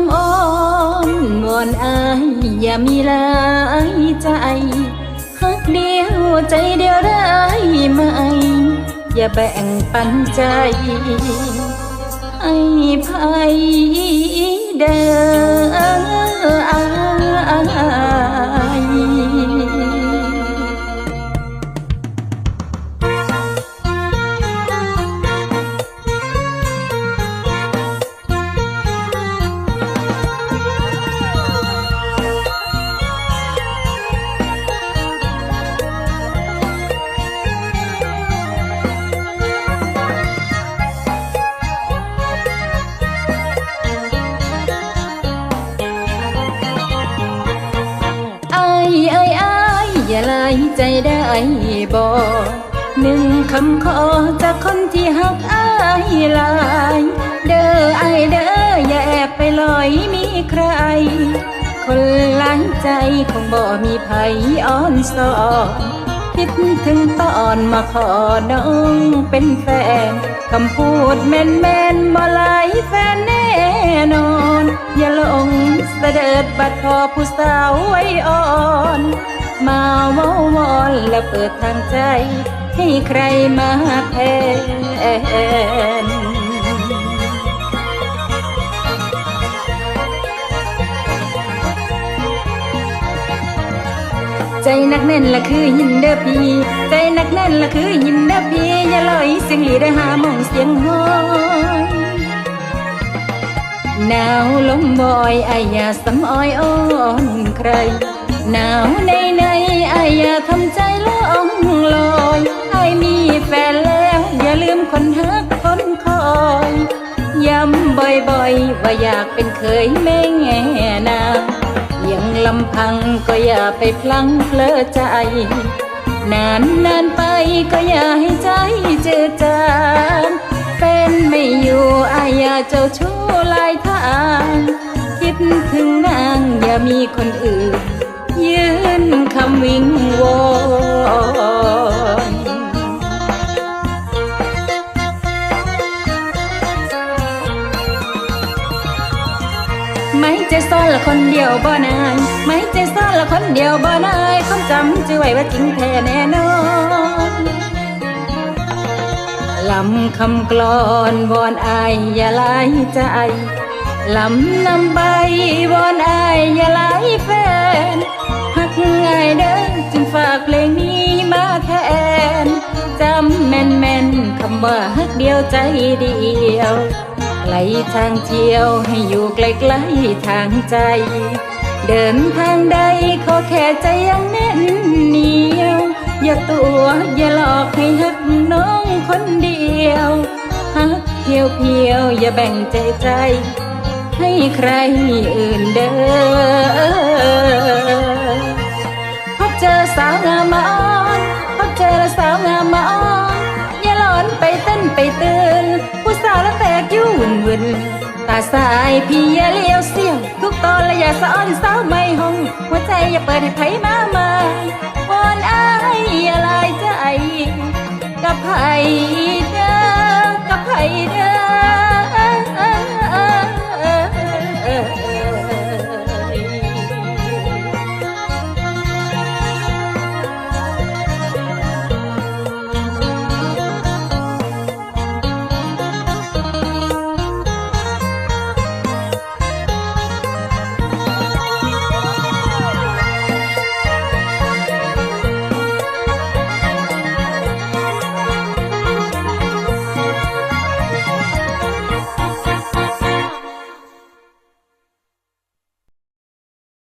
ำอ้อนวอนอายอย่ามีหลายใจฮักเดียวใจเดียวได้ไหม อย่าแบ่งปันใจให้ภัยเดินายใจได้บ่หนึ่งคำขอจากคนที่หักอายหลาย เด้อไอเด้ออย่าแอบไปลอยมีใคร คนหลายใจคงบ่มีภัยอ้อนสอนคิดถึงตอนมาขอน้องเป็นแฟนคำพูดแม่นแม่นๆบ่หลายแฟนแน่นอน อย่าหลงเสด็จบัดพอผู้สาวไว้อ่อน มาเว้าวอนและเปิดทางใจ ให้ใครมาแทนใจนักแน่นละคือยินเด้อพี่ ใจนักแน่นละคือยินเด้อพี่อย่าลอยเสียงหลีได้หามองเสียงห้อยหนาวลมบอยออย่าสำอ้อยอ่อนใคร หนาวในในไออย่าทำใจล่องลอยไอมีแฟนแล้ว อย่าลืมคนฮักคนคอยย้ำบ่อยๆ ว่าอยากเป็นเคยแม่แงนางยังลำพังก็อย่าไปพลังเพลอใจ นานนานไปก็อย่าให้ใจเจือจางเป็นไม่อยู่อายอย่าเจ้าชู้ลายทาง คิดถึงนางอย่ามีคนอื่น ยืนคำวิงวอนไม่ใจซ่อนละคนเดียวบ่นายไม่ใจซ่อนละคนเดียวบ่นายความจำจะไว้ว่าจริงแท้แน่นอนลำคำกลอนวอนอายอย่าลายใจลำนำใบวอนอายอย่าำว่าฮักเดียวใจเดียวไกลทางเที่ยวให้อยู่ใกลๆทางใจ เดินทางใดขอแค่ใจยังแน่นเหนียว อย่าตัวอย่าหลอกให้ฮักน้องคนเดียวฮักเพียวเพียวๆอย่าแบ่งใจใจ ให้ใครอื่นเด้อ นตาสายพี่อย่าเลี้ยวเสียวทุกตอนและอย่าสะอ้อนสาวไม่หงหัวใจอย่าเปิดให้ไผมามาวอนอายอย่าลายใจกับไผเด้อกับไผเด้